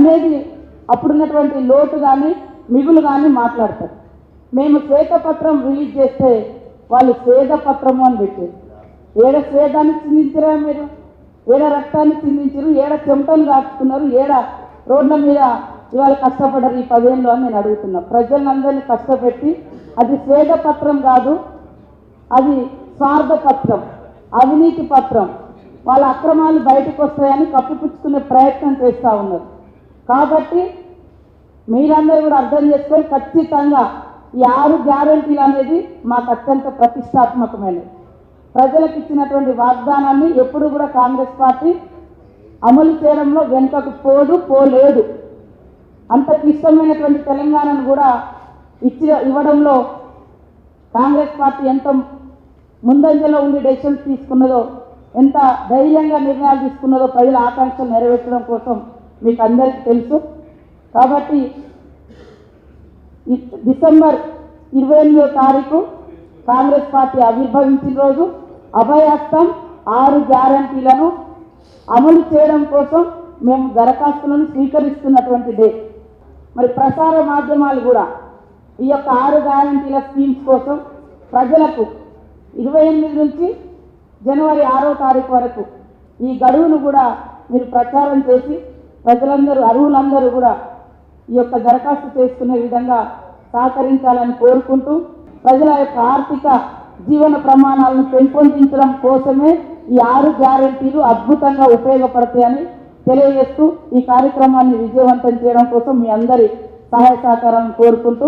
అనేది అప్పుడున్నటువంటి లోటు కానీ మిగులు కానీ మాట్లాడతారు. మేము శ్వేతపత్రం రిలీజ్ చేస్తే వాళ్ళు శ్వేతపత్రము అని పెట్టారు. ఏడ స్వేదాన్ని చిందించరా మీరు? ఏడ రక్తాన్ని చిందించరు ఏడ చెమటలు రాసుకున్నారు ఏడ రోడ్ల మీద ఇవాళ కష్టపడరు ఈ పదేళ్ళు అని నేను అడుగుతున్నా. ప్రజలందరినీ కష్టపెట్టి అది స్వేదపత్రం కాదు అది స్వార్థ పత్రం అవినీతి పత్రం. వాళ్ళ అక్రమాలు బయటకు వస్తాయని కప్పిపుచ్చుకునే ప్రయత్నం చేస్తూ ఉన్నారు. కాబట్టి మీరందరూ కూడా అర్థం చేసుకొని ఖచ్చితంగా ఈ ఆరు గ్యారంటీలు అనేది మాకు అత్యంత ప్రతిష్టాత్మకమైనది ప్రజలకు ఇచ్చినటువంటి వాగ్దానాన్ని ఎప్పుడు కూడా కాంగ్రెస్ పార్టీ అమలు చేయడంలో వెనుకకు పోదు పోలేదు. అంత క్లిష్టమైనటువంటి తెలంగాణను కూడా ఇచ్చి ఇవ్వడంలో కాంగ్రెస్ పార్టీ ఎంత ముందంజలో ఉండి డెసిషన్స్ తీసుకున్నదో ఎంత ధైర్యంగా నిర్ణయాలు తీసుకున్నదో ప్రజల ఆకాంక్షలు నెరవేర్చడం కోసం మీకు అందరికీ తెలుసు. కాబట్టి డిసెంబర్ ఇరవై ఎనిమిదో తారీఖు కాంగ్రెస్ పార్టీ ఆవిర్భవించిన రోజు అభయహస్తం ఆరు గ్యారంటీలను అమలు చేయడం కోసం మేము దరఖాస్తులను స్వీకరిస్తున్నటువంటి డే. మరి ప్రసార మాధ్యమాలు కూడా ఈ యొక్క ఆరు గ్యారంటీల స్కీమ్స్ కోసం ప్రజలకు ఇరవై ఎనిమిది నుంచి జనవరి ఆరో తారీఖు వరకు ఈ గడువును కూడా మీరు ప్రచారం చేసి ప్రజలందరూ అర్హులందరూ కూడా ఈ యొక్క దరఖాస్తు చేసుకునే విధంగా సహకరించాలని కోరుకుంటూ ప్రజల యొక్క ఆర్థిక జీవన ప్రమాణాలను పెంపొందించడం కోసమే ఈ ఆరు గ్యారెంటీలు అద్భుతంగా ఉపయోగపడతాయని తెలియజేస్తూ ఈ కార్యక్రమాన్ని విజయవంతం చేయడం కోసం మీ అందరి సహాయ సహకారాలను కోరుకుంటూ